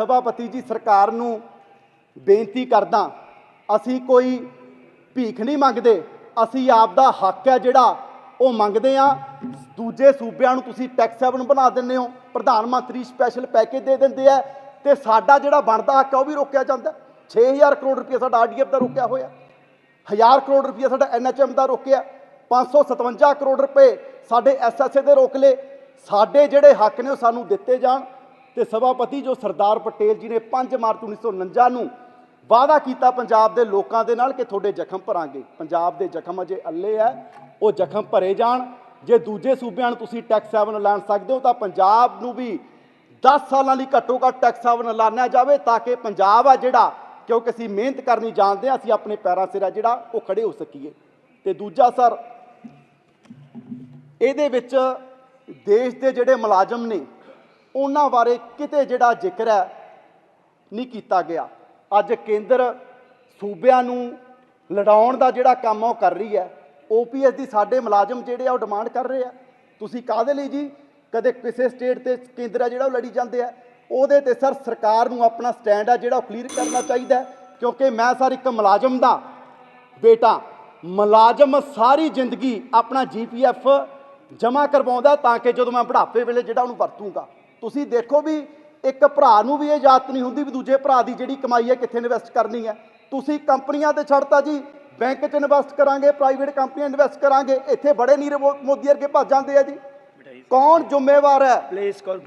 ਸਭਾਪਤੀ ਜੀ ਸਰਕਾਰ ਨੂੰ ਬੇਨਤੀ ਕਰਦਾ, ਅਸੀਂ ਕੋਈ ਭੀਖ ਨਹੀਂ ਮੰਗਦੇ, ਅਸੀਂ ਆਪ ਦਾ ਹੱਕ ਹੈ ਜਿਹੜਾ ਉਹ ਮੰਗਦੇ ਆ ਦੂਜੇ ਸੂਬਿਆਂ ਨੂੰ ਤੁਸੀਂ ਟੈਕਸ ਹੈਵਨ ਬਣਾ ਦਿੰਦੇ ਹੋ, ਪ੍ਰਧਾਨ ਮੰਤਰੀ ਸਪੈਸ਼ਲ ਪੈਕੇਜ ਦੇ ਦਿੰਦੇ ਆ, ਤੇ ਸਾਡਾ ਜਿਹੜਾ ਬਣਦਾ ਹੱਕ ਹੈ ਉਹ ਵੀ ਰੋਕਿਆ ਜਾਂਦਾ। 6000 ਕਰੋੜ ਰੁਪਏ ਸਾਡਾ ਆਰਡੀਐਫ ਦਾ ਰੋਕਿਆ ਹੋਇਆ। 1000 ਕਰੋੜ ਰੁਪਏ ਸਾਡਾ ਐਨਐਚਐਮ ਦਾ ਰੋਕਿਆ। 557 ਕਰੋੜ ਰੁਪਏ ਸਾਡੇ ਐਸਐਸਏ ਦੇ ਰੋਕ ਲਏ। ਸਾਡੇ ਜਿਹੜੇ ਹੱਕ ਨੇ ਉਹ ਸਾਨੂੰ ਦਿੱਤੇ ਜਾਣ। ਤੇ ਸਭਾਪਤੀ ਜੋ ਸਰਦਾਰ ਪਟੇਲ ਜੀ ਨੇ 5 ਮਾਰਚ 1949 ਨੂੰ ਵਾਅਦਾ ਕੀਤਾ ਪੰਜਾਬ ਦੇ ਲੋਕਾਂ ਦੇ ਨਾਲ ਕਿ ਤੁਹਾਡੇ ਜ਼ਖਮ ਭਰਾਂਗੇ। ਪੰਜਾਬ ਦੇ ਜ਼ਖਮ ਅਜੇ ਅੱਲੇ ਹੈ, ਉਹ ਜ਼ਖਮ ਭਰੇ ਜਾਣ। ਜੇ ਦੂਜੇ ਸੂਬਿਆਂ ਨੂੰ ਤੁਸੀਂ ਟੈਕਸ ਹੈਵਨ ਲਾਣ ਸਕਦੇ ਹੋ ਤਾਂ ਪੰਜਾਬ ਨੂੰ ਵੀ 10 ਸਾਲਾਂ ਲਈ ਘੱਟੋ ਘੱਟ ਟੈਕਸ ਹੈਵਨ ਐਲਾਨਿਆ ਜਾਵੇ ਤਾਂ ਕਿ ਪੰਜਾਬ ਆ ਜਿਹੜਾ, ਕਿਉਂਕਿ ਅਸੀਂ ਮਿਹਨਤ ਕਰਨੀ ਜਾਣਦੇ ਹਾਂ, ਅਸੀਂ ਆਪਣੇ ਪੈਰਾਂ ਸਿਰ ਆ ਜਿਹੜਾ, ਉਹ ਖੜੇ ਹੋ ਸਕੀਏ। ਤੇ ਦੂਜਾ ਸਰ, ਇਹਦੇ ਵਿੱਚ ਦੇਸ਼ ਦੇ ਜਿਹੜੇ ਮੁਲਾਜ਼ਮ ਨੇ ਉਹਨਾਂ ਬਾਰੇ ਕਿਤੇ ਜਿਹੜਾ ਜ਼ਿਕਰ ਹੈ ਨਹੀਂ ਕੀਤਾ ਗਿਆ। ਅੱਜ ਕੇਂਦਰ ਸੂਬਿਆਂ ਨੂੰ ਲੜਾਉਣ ਦਾ ਜਿਹੜਾ ਕੰਮ ਆ ਉਹ ਕਰ ਰਹੀ ਹੈ। ਓਪੀਐਸ ਦੀ ਸਾਡੇ ਮੁਲਾਜ਼ਮ ਜਿਹੜੇ ਆ ਉਹ ਡਿਮਾਂਡ ਕਰ ਰਹੇ ਆ। ਤੁਸੀਂ ਕਾਹਦੇ ਲਈ ਜੀ? ਕਦੇ ਕਿਸੇ ਸਟੇਟ ਤੇ ਕੇਂਦਰ ਆ ਜਿਹੜਾ ਉਹ ਲੜੀ ਜਾਂਦੇ ਆ। ਉਹਦੇ ਤੇ ਸਰ ਸਰਕਾਰ ਨੂੰ ਆਪਣਾ ਸਟੈਂਡ ਆ ਜਿਹੜਾ ਉਹ ਕਲੀਅਰ ਕਰਨਾ ਚਾਹੀਦਾ ਕਿਉਂਕਿ ਮੈਂ ਸਰ ਇੱਕ ਮੁਲਾਜ਼ਮ ਦਾ ਬੇਟਾ। ਮੁਲਾਜ਼ਮ ਸਾਰੀ ਜ਼ਿੰਦਗੀ ਆਪਣਾ ਜੀਪੀਐਫ ਜਮ੍ਹਾਂ ਕਰਵਾਉਂਦਾ ਤਾਂ ਕਿ ਜਦੋਂ ਮੈਂ ਬੁਢਾਪੇ ਵੇਲੇ ਜਿਹੜਾ ਉਹਨੂੰ ਵਰਤੂੰਗਾ। ਤੁਸੀਂ ਦੇਖੋ ਵੀ ਇੱਕ ਭਰਾ ਨੂੰ ਵੀ ਇਹ ਯਾਦ ਨਹੀਂ ਹੁੰਦੀ ਵੀ ਦੂਜੇ ਭਰਾ ਦੀ ਜਿਹੜੀ ਕਮਾਈ ਹੈ ਕਿੱਥੇ ਇਨਵੈਸਟ ਕਰਨੀ ਹੈ ਤੁਸੀਂ ਕੰਪਨੀਆਂ ਤੇ ਛੱਡਤਾ ਜੀ ਬੈਂਕ 'ਚ ਇਨਵੈਸਟ ਕਰਾਂਗੇ ਪ੍ਰਾਈਵੇਟ ਕੰਪਨੀਆਂ ਇਨਵੈਸਟ ਕਰਾਂਗੇ ਇੱਥੇ ਬੜੇ ਨੀਰਵ ਮੋਦੀ ਵਰਗੇ ਭੱਜ ਜਾਂਦੇ ਆ ਜੀ ਕੌਣ ਜ਼ਿੰਮੇਵਾਰ ਹੈ.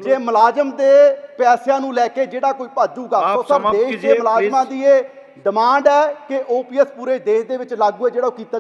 ਜੇ ਮੁਲਾਜ਼ਮ ਦੇ ਪੈਸਿਆਂ ਨੂੰ ਲੈ ਕੇ ਜਿਹੜਾ ਕੋਈ ਭਾਜੂਗਾ ਆਪ ਸੋ ਸਰ ਸਮਾਪਤ ਦੇਸ਼ ਦੇ ਮੁਲਾਜ਼ਮਾਂ. ਦੀ ਇਹ ਡਿਮਾਂਡ ਹੈ ਕਿ ਓਪੀਐਸ ਪੂਰੇ ਦੇਸ਼ ਦੇ ਵਿੱਚ ਲਾਗੂ ਹੈ ਜਿਹੜਾ ਉਹ ਕੀਤਾ